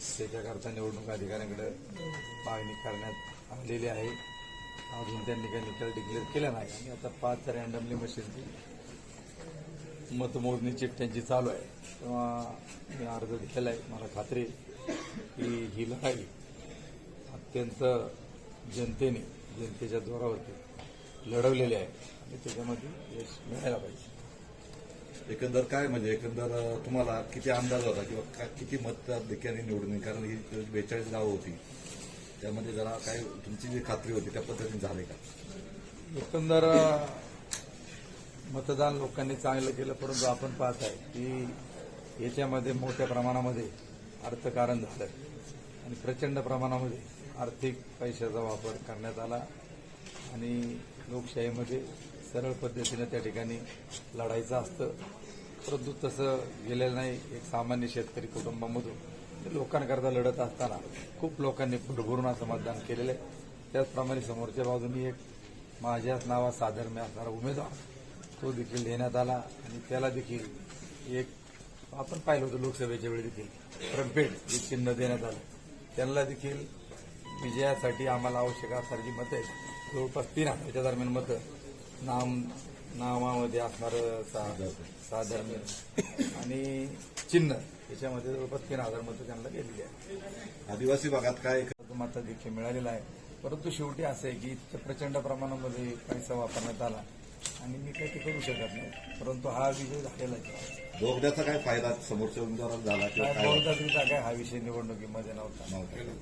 त्याच्याकरता निवडणूक अधिकाऱ्यांकडे मागणी करण्यात आलेली आहे. अजून त्यांनी काही निकाल डिक्लेअर केला नाही. आणि आता पाच रँडमली मशीनची मतमोजणी चिठ्ठ्यांची चालू आहे. तेव्हा मी अर्ज घेतलेला आहे. मला खात्री की ही लढाई अत्यंत जनतेने जनतेच्या जोरावरती लढवलेली आहे. आणि त्याच्यामध्ये यश मिळायला पाहिजे. एकंदर काय म्हणजे एकंदर तुम्हाला किती अंदाज होता किंवा काय किती मतदारांनी निवडून कारण ही बेचाळीस गावं होती त्यामध्ये जरा काय तुमची जी खात्री होती त्या पद्धतीने झाले का? एकंदर मतदान लोकांनी चांगलं केलं परंतु आपण पाहत आहे की याच्यामध्ये मोठ्या प्रमाणामध्ये अर्थकारण झालं. आणि प्रचंड प्रमाणामध्ये आर्थिक पैशाचा वापर करण्यात आला. आणि लोकशाहीमध्ये सरळ पद्धतीनं त्या ठिकाणी लढायचं असतं. परंतु तसं गेलेलं नाही. एक सामान्य शेतकरी कुटुंबामधून ते लोकांकरता लढत असताना खूप लोकांनी भरभरून असं मतदान केलेलं आहे. त्याचप्रमाणे समोरच्या बाजूनी एक माझ्याच नावात साधर्म्य असणारा उमेदवार तो देखील देण्यात आला आणि त्याला देखील एक आपण पाहिलं होतं लोकसभेच्या वेळी देखील ट्रम्पेट हे चिन्ह देण्यात आलं. त्यांना देखील विजयासाठी आम्हाला आवश्यक असणारी जी मतं आहेत जवळपास तीन हजारच्या दरम्यान मतं नाम नावामध्ये असणारं सा- साधर्म्य आणि चिन्ह याच्यामध्ये जवळपास तीन हजार मतं त्यांना गेलेली आहे. आदिवासी भागात काय माता देखील मिळालेला आहे. परंतु शेवटी असं आहे की इतक्या प्रचंड प्रमाणामध्ये पैसा वापरण्यात आला आणि मी काही ते करू शकत नाही. परंतु हा विजय झालेला आहे. बोगद्याचा काय फायदा समोरच्या उमेदवाराला झाला किंवा काय? काय काय हा विषय निवडणुकीमध्ये नव्हता. नव्हतं?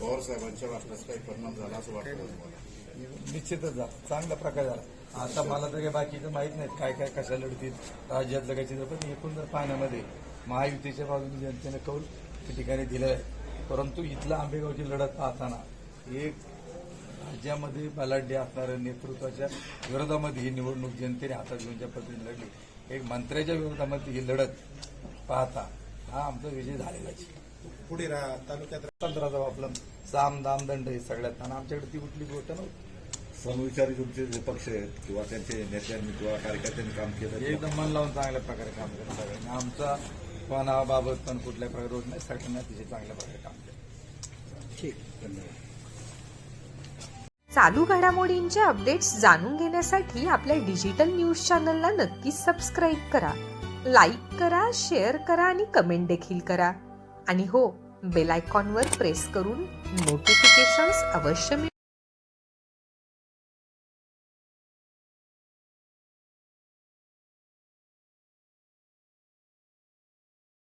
पवार साहेबांच्या भाषणाचा काही परिणाम झाला असं वाटतं तुम्हाला? निश्चितच झाला चांगला प्रकार झाला. आता मला तर काही बाकीचं माहीत नाहीत काय काय कशा लढतील राज्यातलं काय चित्र पण एकूण जर पाहण्यामध्ये महायुतीच्या बाजूने जनतेने कौल त्या ठिकाणी दिलं आहे परंतु इथला आंबेगावची लढत पाहताना एक राज्यामध्ये बलाढ्य असणाऱ्या नेतृत्वाच्या विरोधामध्ये ही निवडणूक जनतेने हातात घेऊन ज्या पद्धतीने लढली एक मंत्र्याच्या विरोधामध्ये ही लढत पाहता हा आमचा विजय झालेलाच आहे. पुढे रा- तालुक्यात तंत्राचा वापरला साम दाम दंड हे सगळ्यात. आणि आमच्याकडे ती कुठली गोष्ट नव्हती. समविचारी तुमचे जे पक्ष आहेत किंवा त्यांचे नेत्यांनी किंवा कार्यकर्त्यांनी काम केलं एकदम मन लावून चांगल्या प्रकारे काम केलं सगळ्यांनी आमचा कोणाबाबत पण कुठल्या प्रकारे रोज नाही सगळ्यांनी अतिशय चांगल्या प्रकारे काम केलं. चालू घडामोडींचे अपडेट्स जाणून घेण्यासाठी आपल्या डिजिटल न्यूज चॅनलला नक्कीच सबस्क्राईब करा. लाईक करा शेअर करा आणि कमेंट देखील करा. आणि हो बेल आयकॉनवर प्रेस करून नोटिफिकेशन्स अवश्य मिळवा.